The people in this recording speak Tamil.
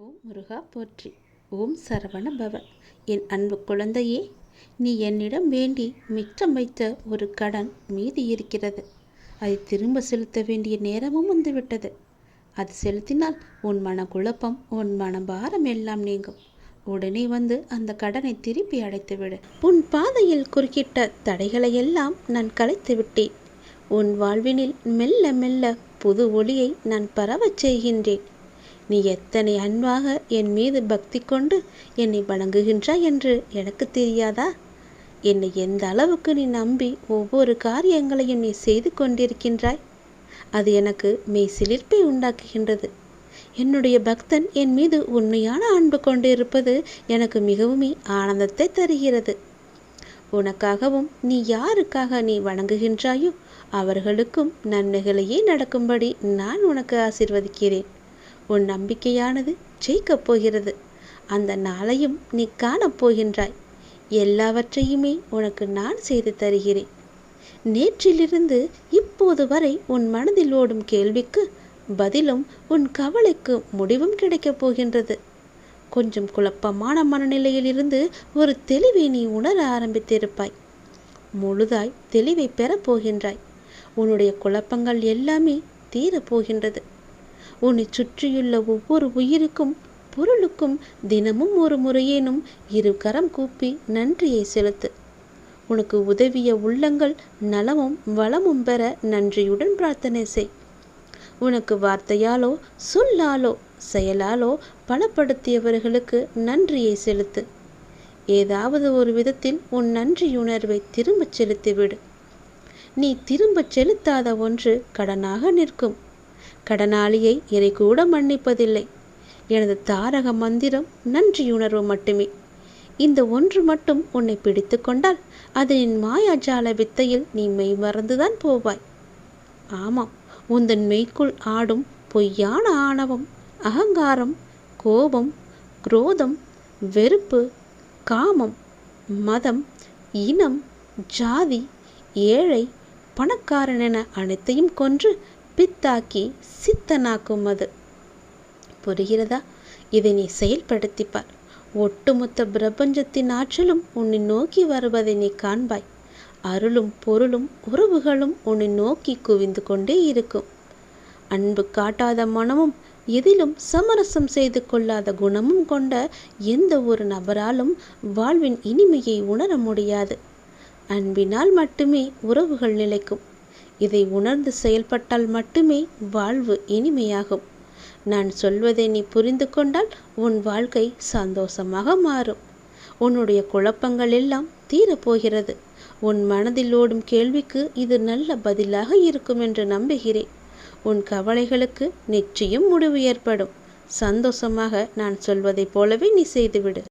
ஓம் முருகா போற்றி. ஓம் சரவண பவ என் அன்பு குழந்தையே நீ என்னிடம் வேண்டி மிச்சம் வைத்த ஒரு கடன் மீதி இருக்கிறது. அதை திரும்ப செலுத்த வேண்டிய நேரமும் வந்துவிட்டது. அது செலுத்தினால் உன் மன குழப்பம் உன் மன பாரம் எல்லாம் நீங்கும். உடனே வந்து அந்த கடனை திருப்பி அடைத்துவிடு. உன் பாதையில் குறுக்கிட்ட தடைகளை எல்லாம் நான் கலைத்து விட்டேன். உன் வாழ்வினில் மெல்ல மெல்ல புது ஒளியை நான் பரவச் செய்கின்றேன். நீ எத்தனை அன்பாக என் மீது பக்தி கொண்டு என்னை வணங்குகின்றாய் என்று எனக்கு தெரியாதா? என்னை எந்த அளவுக்கு நீ நம்பி ஒவ்வொரு காரியங்களையும் நீ செய்து கொண்டிருக்கின்றாய்? அது எனக்கு மெய் சிலிர்ப்பை உண்டாக்குகின்றது. என்னுடைய பக்தன் என் மீது உண்மையான அன்பு கொண்டு இருப்பது எனக்கு மிகவும் ஆனந்தத்தை தருகிறது. உனக்காகவும் நீ யாருக்காக நீ வணங்குகின்றாயோ அவர்களுக்கும் நன்மைகளையே நடக்கும்படி நான் உனக்கு ஆசிர்வதிக்கிறேன். உன் நம்பிக்கையானது ஜெயிக்கப் போகிறது. அந்த நாளையும் நீ காணப் போகின்றாய். எல்லாவற்றையுமே உனக்கு நான் செய்து தருகிறேன். நேற்றிலிருந்து இப்போது வரை உன் மனதில் ஓடும் கேள்விக்கு பதிலும் உன் கவலைக்கு முடிவும் கிடைக்கப் போகின்றது. கொஞ்சம் குழப்பமான மனநிலையிலிருந்து ஒரு தெளிவை நீ உணர ஆரம்பித்திருப்பாய். முழுதாய் தெளிவை பெறப் போகின்றாய். உன்னுடைய குழப்பங்கள் எல்லாமே தீரப்போகின்றது உன்னை சுற்றியுள்ள ஒவ்வொரு உயிருக்கும் பொருளுக்கும் தினமும் ஒரு முறையேனும் இரு கரம் கூப்பி நன்றியை செலுத்து. உனக்கு உதவிய உள்ளங்கள் நலமும் வளமும் பெற நன்றியுடன் பிரார்த்தனை செய். உனக்கு வார்த்தையாலோ சொல்லாலோ செயலாலோ பலப்படுத்தியவர்களுக்கு நன்றியை செலுத்து. ஏதாவது ஒரு விதத்தில் உன் நன்றியுணர்வை திரும்பச் செலுத்திவிடு. நீ திரும்பச் செலுத்தாத ஒன்று கடனாக நிற்கும். கடனாளியை என்னை கூட மன்னிப்பதில்லை. எனது தாரக மந்திரம் நன்றியுணர்வு மட்டுமே. இந்த ஒன்று மட்டும் உன்னை பிடித்து கொண்டால் அதன் மாயாஜால வித்தையில் நீ மெய் மறந்துதான் போவாய். ஆமாம் உந்தன் மெய்க்குள் ஆடும் பொய்யான ஆணவம் அகங்காரம் கோபம் குரோதம் வெறுப்பு காமம் மதம் இனம் ஜாதி ஏழை பணக்காரன் என அனைத்தையும் கொன்று பித்தாக்கி சித்தனாக்கும் அது புரிகிறதா? இதை நீ செயல்படுத்திப்பார். ஒட்டுமொத்த பிரபஞ்சத்தின் ஆற்றலும் உன்னை நோக்கி வருவதை நீ காண்பாய். அருளும் பொருளும் உறவுகளும் உன்னை நோக்கி குவிந்து கொண்டே இருக்கும். அன்பு காட்டாத மனமும் எதிலும் சமரசம் செய்து கொள்ளாத குணமும் கொண்ட எந்த ஒரு நபராலும் வாழ்வின் இனிமையை உணர முடியாது. அன்பினால் மட்டுமே உறவுகள் நிலைக்கும். இதை உணர்ந்து செயல்பட்டால் மட்டுமே வாழ்வு இனிமையாகும். நான் சொல்வதை நீ புரிந்து கொண்டால் உன் வாழ்க்கை சந்தோஷமாக மாறும். உன்னுடைய குழப்பங்கள் எல்லாம் தீரப்போகிறது. உன் மனதில் ஓடும் கேள்விக்கு இது நல்ல பதிலாக இருக்கும் என்று நம்புகிறேன். உன் கவலைகளுக்கு நிச்சயம் முடிவு ஏற்படும். சந்தோஷமாக நான் சொல்வதைப் போலவே நீ செய்துவிடு.